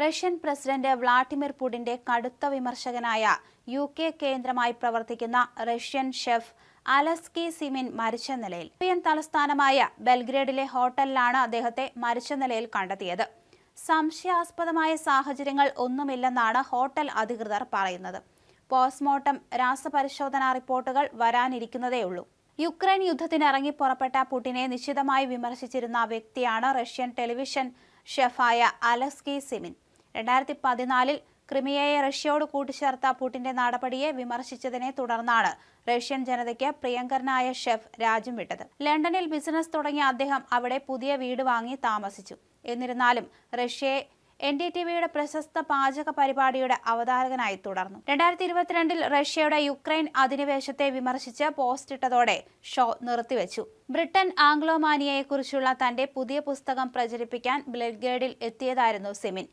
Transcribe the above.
Russian president Vladimir പുടിന്റെ കടുത്ത വിമർശകനായ U K കേന്ദ്രമായി പ്രവർത്തിക്കുന്ന റഷ്യൻ ഷെഫ് അലസ്കി സിമിൻ മരിച്ച നിലയിൽ യൂറോപ്യൻ തലസ്ഥാനമായ ബെൽഗ്രേഡിലെ ഹോട്ടലിലാണ് അദ്ദേഹത്തെ മരിച്ച നിലയിൽ കണ്ടെത്തിയത്. സംശയാസ്പദമായ സാഹചര്യങ്ങൾ ഒന്നുമില്ലെന്നാണ് ഹോട്ടൽ അധികൃതർ പറയുന്നത്. പോസ്റ്റ്മോർട്ടം രാസപരിശോധനാ റിപ്പോർട്ടുകൾ വരാനിരിക്കുന്നതേയുള്ളൂ. യുക്രൈൻ യുദ്ധത്തിനിറങ്ങി പുറപ്പെട്ട പുടിനെ നിശിതമായി വിമർശിച്ചിരുന്ന വ്യക്തിയാണ് റഷ്യൻ ടെലിവിഷൻ ഷെഫായ അലസ്കി സിമിൻ. രണ്ടായിരത്തി പതിനാലിൽ ക്രിമിയയെ റഷ്യയോട് കൂട്ടിച്ചേർത്ത പുടിന്റെ നടപടിയെ വിമർശിച്ചതിനെ തുടർന്നാണ് റഷ്യൻ ജനതയ്ക്ക് പ്രിയങ്കരനായ ഷെഫ് രാജ്യം വിട്ടത്. ലണ്ടനിൽ ബിസിനസ് തുടങ്ങിയ അദ്ദേഹം അവിടെ പുതിയ വീട് വാങ്ങി താമസിച്ചു. എന്നിരുന്നാലും റഷ്യയെ എൻ ഡി ടി വിയുടെ പ്രശസ്ത പാചക പരിപാടിയുടെ അവതാരകനായി തുടർന്നു. രണ്ടായിരത്തി ഇരുപത്തിരണ്ടിൽ റഷ്യയുടെ യുക്രൈൻ അധിനിവേശത്തെ വിമർശിച്ച് പോസ്റ്റ് ഇട്ടതോടെ ഷോ നിർത്തിവെച്ചു. ബ്രിട്ടൻ ആംഗ്ലോമാനിയയെക്കുറിച്ചുള്ള തന്റെ പുതിയ പുസ്തകം പ്രചരിപ്പിക്കാൻ ബ്ലഡ്ഗേഡിൽ എത്തിയതായിരുന്നു സിമിൻ.